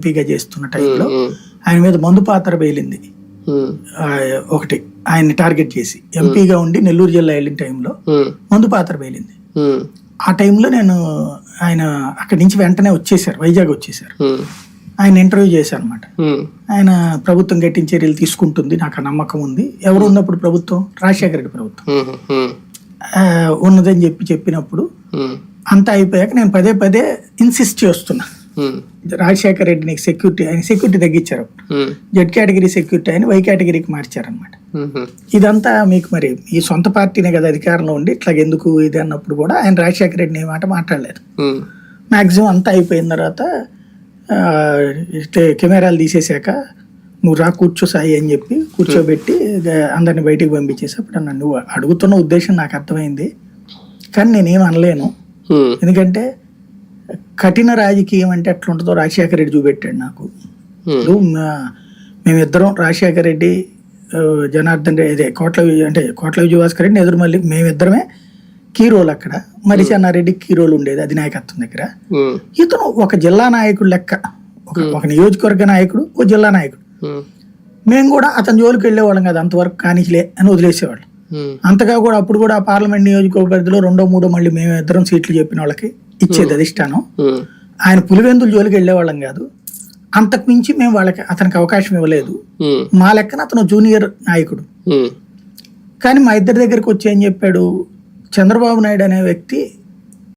ఎంపీగా చేస్తున్న టైంలో ఆయన మీద మందు పాత్ర ఆ, ఒకటి ఆయన్ని టార్గెట్ చేసి. ఎంపీగా ఉండి నెల్లూరు జిల్లా వెళ్ళిన టైంలో మందు పాత్ర ఉమ్, ఆ టైంలో నేను ఆయన అక్కడి నుంచి వెంటనే వచ్చేసారు వైజాగ్ వచ్చేసారు ఆయన ఇంటర్వ్యూ చేశాను అనమాట ఆయన ప్రభుత్వం గట్టిన చర్యలు తీసుకుంటుంది నాకు ఆ నమ్మకం ఉంది. ఎవరు ఉన్నప్పుడు ప్రభుత్వం? రాజశేఖర రెడ్డి ప్రభుత్వం. ఉన్నదని చెప్పి చెప్పినప్పుడు అంతా అయిపోయాక నేను పదే పదే ఇన్సిస్ట్ చేస్తున్నా. రాజశేఖర రెడ్డి నీకు సెక్యూరిటీ ఆయన సెక్యూరిటీ తగ్గించారు. జెడ్ కేటగిరీ సెక్యూరిటీ అని వై కేటగిరీకి మార్చారనమాట ఇదంతా మీకు మరి ఈ సొంత పార్టీనే కదా అధికారంలో ఉండి ఇట్లా ఎందుకు ఇది అన్నప్పుడు కూడా ఆయన రాజశేఖర రెడ్డిని ఏ మాట మాట్లాడలేదు. ఉమ్, మ్యాక్సిమం అంతా అయిపోయిన తర్వాత కెమెరాలు తీసేశాక నువ్వు రా కూర్చో సాయి అని చెప్పి కూర్చోబెట్టి ఇక అందరిని బయటికి పంపించేసి అప్పుడు నువ్వు అడుగుతున్న ఉద్దేశం నాకు అర్థమైంది కానీ నేనేం అనలేను. ఎందుకంటే కఠిన రాజకీయం అంటే ఎట్లా ఉంటుందో రాజశేఖర రెడ్డి చూపెట్టాడు నాకు. మా- మేమిద్దరం రాజశేఖర రెడ్డి జనార్దన్ రెడ్డి అదే కోట్ల అంటే కోట్ల విజయభాస్కర్ రెడ్డి ఎదురు మళ్ళీ మేమిద్దరమే కీ రోల్ అక్కడ. మరి చెన్నారెడ్డి కీ రోల్ ఉండేది అధినాయకత్వం దగ్గర. ఉమ్, ఇతను ఒక జిల్లా నాయకుడు లెక్క. ఒక ఒక నియోజకవర్గ నాయకుడు ఒక జిల్లా నాయకుడు. మేము కూడా అతని జోలికి వెళ్ళేవాళ్ళం కదా అంతవరకు కానిలే అని వదిలేసేవాళ్ళం. అంతగా కూడా అప్పుడు కూడా పార్లమెంట్ నియోజకవర్గ పరిధిలో రెండో మూడో మళ్ళీ మేము ఇద్దరం సీట్లు చెప్పిన వాళ్ళకి ఇచ్చేది అధిష్టానం ఆయన పులివెందుల జోలికి వెళ్ళేవాళ్ళం కాదు. అంతకు మించి మేము వాళ్ళకి అతనికి అవకాశం ఇవ్వలేదు. మా లెక్కన అతను జూనియర్ నాయకుడు. కానీ మా ఇద్దరి దగ్గరికి వచ్చి ఏం చెప్పాడు? చంద్రబాబు నాయుడు అనే వ్యక్తి